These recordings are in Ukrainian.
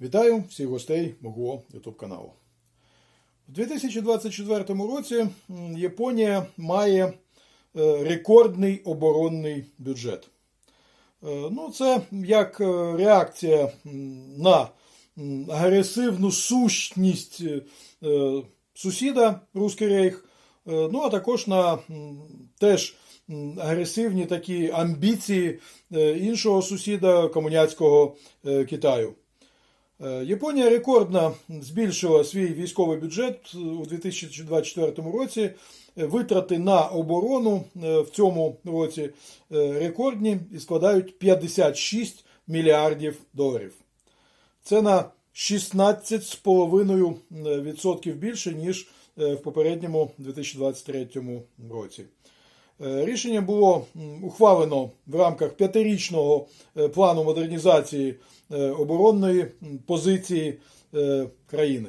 Вітаю всіх гостей мого YouTube каналу. У 2024 році Японія має е, рекордний оборонний бюджет. Е, Ну, це як е, реакція на агресивну сущність сусіда Руський Рейх, ну а також на теж агресивні такі амбіції іншого сусіда комуняцького Китаю. Е, Японія рекордно збільшила свій військовий бюджет у 2024 році. Е, Витрати на оборону е, в цьому році е, рекордні і складають 56 мільярдів доларів. Це на 16,5% більше, ніж е, в попередньому 2023 році. Е, Рішення було ухвалено в рамках п'ятирічного е, плану модернізації е, оборонної позиції країни.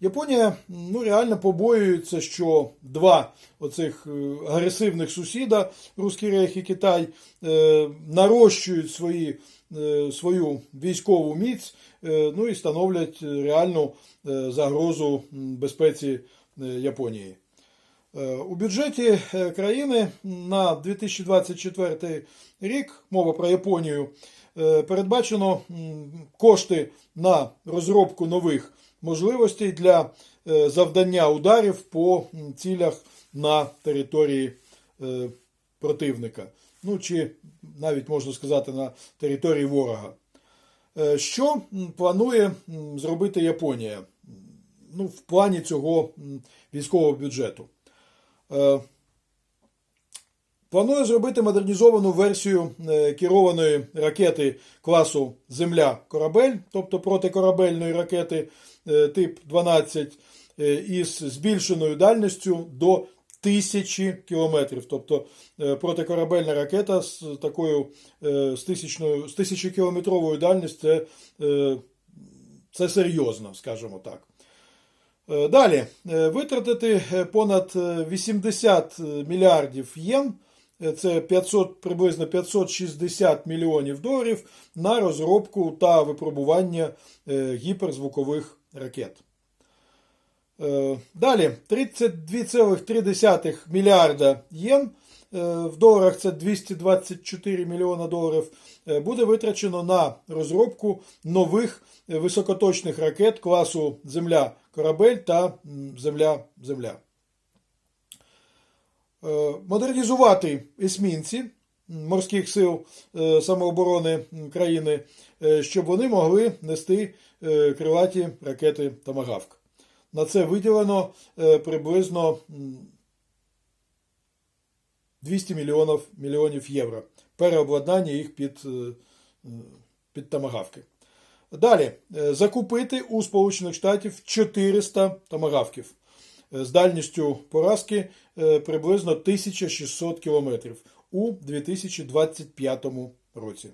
Японія ну, реально побоюється, що два оцих агресивних сусіда, Руський Рейх і Китай, нарощують свої, свою військову міць ну, і становлять реальну загрозу безпеці Японії. Е, У бюджеті е, країни на 2024 рік, мова про Японію, е, передбачено кошти на розробку нових можливостей для завдання ударів по цілях на території противника. Ну чи навіть можна сказати на території ворога. Що планує зробити Японія ну, в плані цього військового бюджету? Е, Планує зробити модернізовану версію е, керованої ракети класу Земля-Корабель, тобто протикорабельної ракети е, тип 12 е, із збільшеною дальністю до 1000 кілометрів. Тобто протикорабельна ракета з такою з, тисячною, з 1000 кілометровою дальністю це, це серйозно, скажімо так. Е, Далі е, витратити е, понад е, 80 мільярдів єн, це 500, приблизно 560 мільйонів доларів на розробку та випробування гіперзвукових ракет. Далі 32,3 мільярда єн. В доларах це 224 мільйона доларів. Буде витрачено на розробку нових високоточних ракет класу Земля-Корабель та Земля-Земля. Е, Модернізувати есмінці морських сил е, самооборони країни, е, щоб вони могли нести крилаті ракети Томагавк. На це виділено приблизно 200 мільйонів, мільйонів євро. Переобладнання їх під, під томагавки. Далі е, закупити у Сполучених Штатів 400 томагавків е, з дальністю поразки е, приблизно 1600 кілометрів у 2025 році.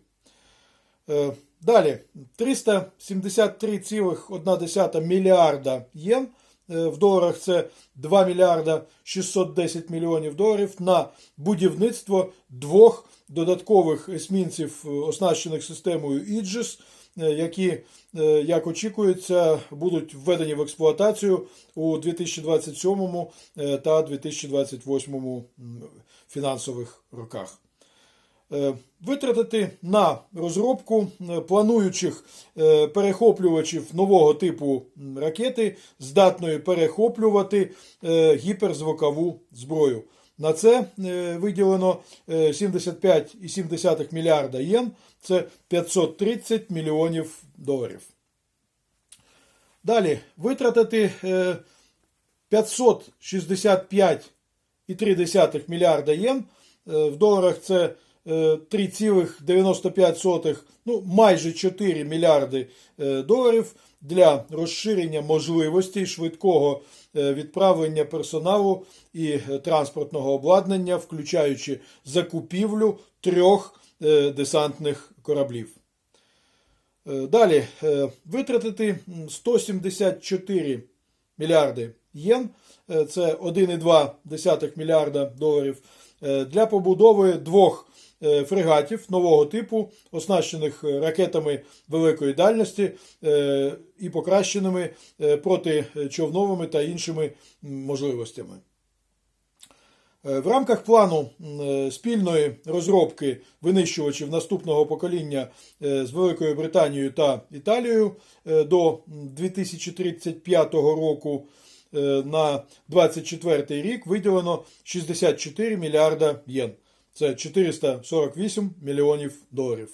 Далі 373,1 мільярда єн. В доларах це 2 мільярда 610 мільйонів доларів на будівництво двох додаткових есмінців, оснащених системою Іджис, які, е, як очікується, будуть введені в експлуатацію у 2027 е, та 2028 фінансових роках. Е, Витратити на розробку е, плануючих е, перехоплювачів нового типу ракети, здатної перехоплювати е, гіперзвукову зброю. На це е, виділено е, 75,7 мільярда єн, це 530 мільйонів доларів. Далі витратити е, 565,3 мільярда єн. Е, В доларах це е, 3,95, ну майже 4 мільярди е, доларів для розширення можливостей швидкого е, відправлення персоналу і транспортного обладнання, включаючи закупівлю трьох е, десантних кораблів. Е, Далі витратити 174 мільярди єн, це 1,2 мільярда доларів, для побудови двох фрегатів нового типу, оснащених е, ракетами великої дальності е, і покращеними е, протичовновими та іншими можливостями. Е, В рамках плану е, спільної розробки винищувачів наступного покоління е, з Великою Британією та Італією е, до 2035 року е, на 24 рік виділено 64 мільярда єн. Це 448 мільйонів доларів.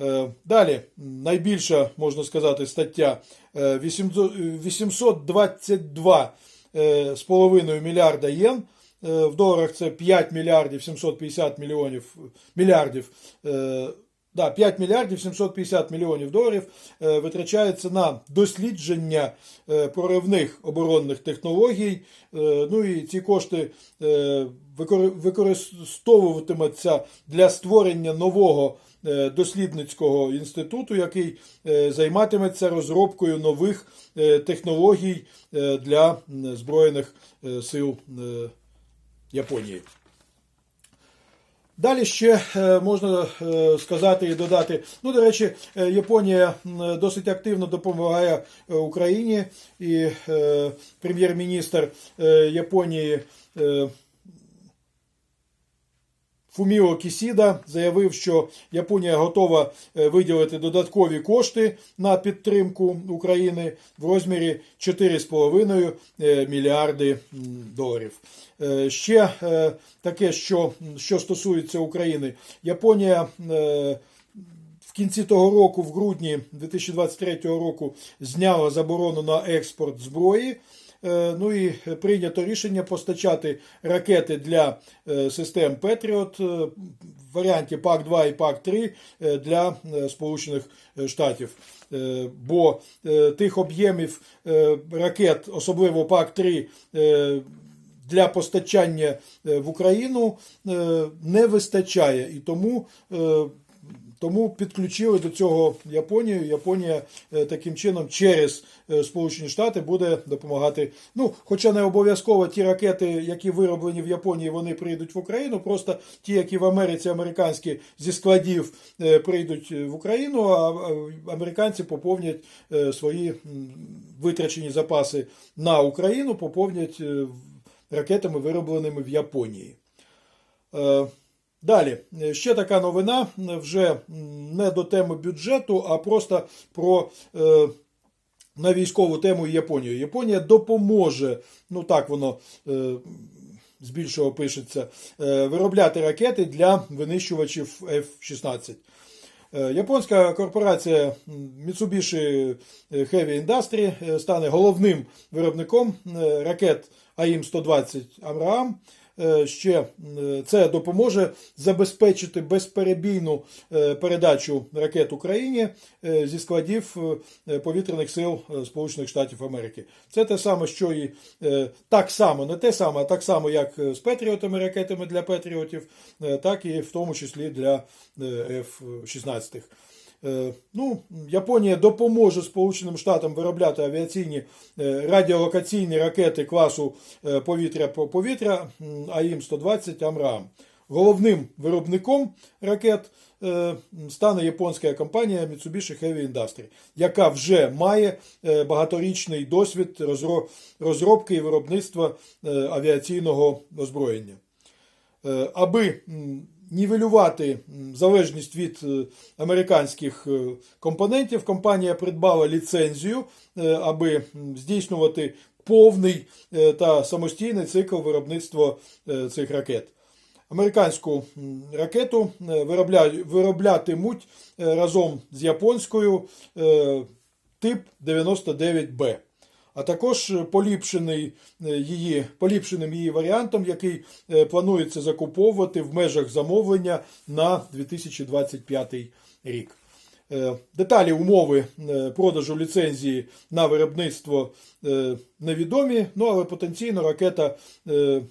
Е, Далі найбільша, можна сказати, стаття е, 800 822 е, половиною мільярда єн. Е, В доларах це 5 мільярдів 750 мільйонів мільярдів. Да, 5 мільярдів 750 мільйонів доларів е, витрачається на дослідження е, проривних оборонних технологій. Е, Ну і ці кошти викори- використовуватимуться для створення нового дослідницького інституту, який займатиметься розробкою нових технологій для Збройних сил Японії. Далі ще е, можна е, сказати і додати. Ну, до речі, е, Японія досить активно допомагає Україні, і прем'єр-міністр Японії Фуміо Кісіда заявив, що Японія готова е, виділити додаткові кошти на підтримку України в розмірі 4,5 е, мільярди доларів. Е, Ще таке, що, що стосується України, Японія. в кінці того року, в грудні 2023 року, зняла заборону на експорт зброї. Е, Ну і прийнято рішення постачати ракети для е, систем Петріот в варіанті ПАК-2 і ПАК-3 е, для е, Сполучених Штатів. Е, Бо е, тих об'ємів е, ракет, особливо ПАК-3, е, для постачання е, в Україну е, не вистачає. І тому е, тому підключили до цього Японію. Японія е, таким чином через е, Сполучені Штати буде допомагати. Ну, хоча не обов'язково ті ракети, які вироблені в Японії, вони прийдуть в Україну. Просто ті, які в Америці американські зі складів е, прийдуть в Україну, а американці поповнять свої витрачені запаси на Україну, поповнять ракетами, виробленими в Японії. Далі, ще така новина, вже не до теми бюджету, а просто про е, на військову тему Японію. Японія допоможе, ну так воно е, збільшого пишеться, е, виробляти ракети для винищувачів F-16. Е, Японська корпорація Mitsubishi Heavy Industry е, стане головним виробником ракет АІМ-120 Амраам. Е, Ще е, це допоможе забезпечити безперебійну е, передачу ракет Україні зі складів повітряних сил Сполучених Штатів Америки. Це те саме, що і так само, не те саме, а так само, як з Петріотами, ракетами для Петріотів, так і в тому числі для е, F-16. Е, Ну, Японія допоможе Сполученим Штатам виробляти авіаційні е, радіолокаційні ракети класу е, повітря по повітря АІМ-120 Амрам. Головним виробником ракет е, стане японська компанія Mitsubishi Heavy Industry, яка вже має багаторічний досвід розробки і виробництва авіаційного озброєння. Аби нівелювати залежність від е, американських е, компонентів, компанія придбала ліцензію, е, аби здійснювати повний та самостійний цикл виробництва цих ракет. Американську ракету вироблятимуть разом з японською тип 99Б а також поліпшений е, її, поліпшеним її варіантом, який е, планується закуповувати в межах замовлення на 2025 рік. Е, Деталі умови е, продажу ліцензії на виробництво е, невідомі, ну але потенційно ракета е,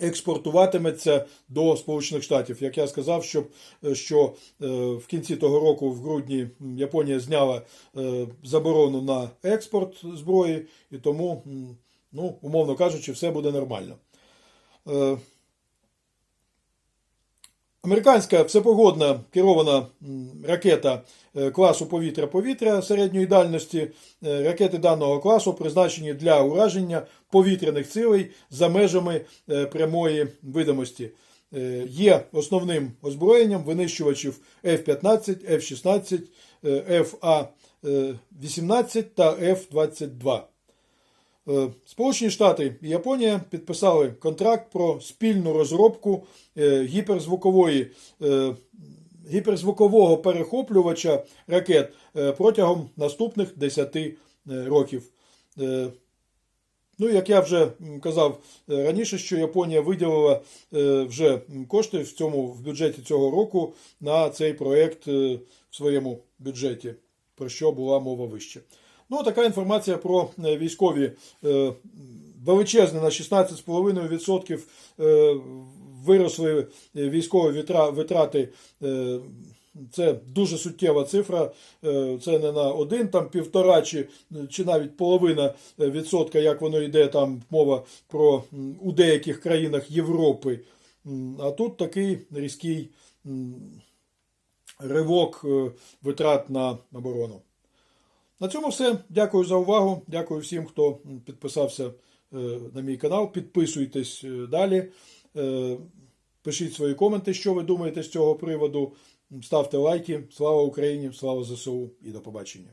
експортуватиметься до Сполучених Штатів. Як я сказав, що, що е, в кінці того року, в грудні, Японія зняла е, заборону на експорт зброї, і тому, ну, умовно кажучи, все буде нормально. Американська всепогодна керована ракета е, класу повітря-повітря середньої дальності. Е, Ракети даного класу призначені для ураження повітряних цілей за межами е, прямої видимості. Є основним озброєнням винищувачів F-15, F-16, е, FA-18 та F-22. Е, Сполучені Штати і Японія підписали контракт про спільну розробку е, гіперзвукової, е, гіперзвукового перехоплювача ракет протягом наступних 10 е, років. Ну, як я вже казав раніше, що Японія виділила вже кошти в цьому в бюджеті цього року на цей проект в своєму бюджеті, про що була мова вище. Ну, така інформація про е, військові е, величезне на 16,5% е, виросли військові витрати. Це дуже суттєва цифра. Це не на один, там півтора чи, чи навіть половина відсотка, як воно йде, там мова про у деяких країнах Європи. А тут такий різкий ривок витрат на оборону. На цьому все. Дякую за увагу. Дякую всім, хто підписався е, на мій канал. Підписуйтесь е, далі. Е, Пишіть свої коменти, що ви думаєте з цього приводу. Ставте лайки. Слава Україні! Слава ЗСУ і до побачення!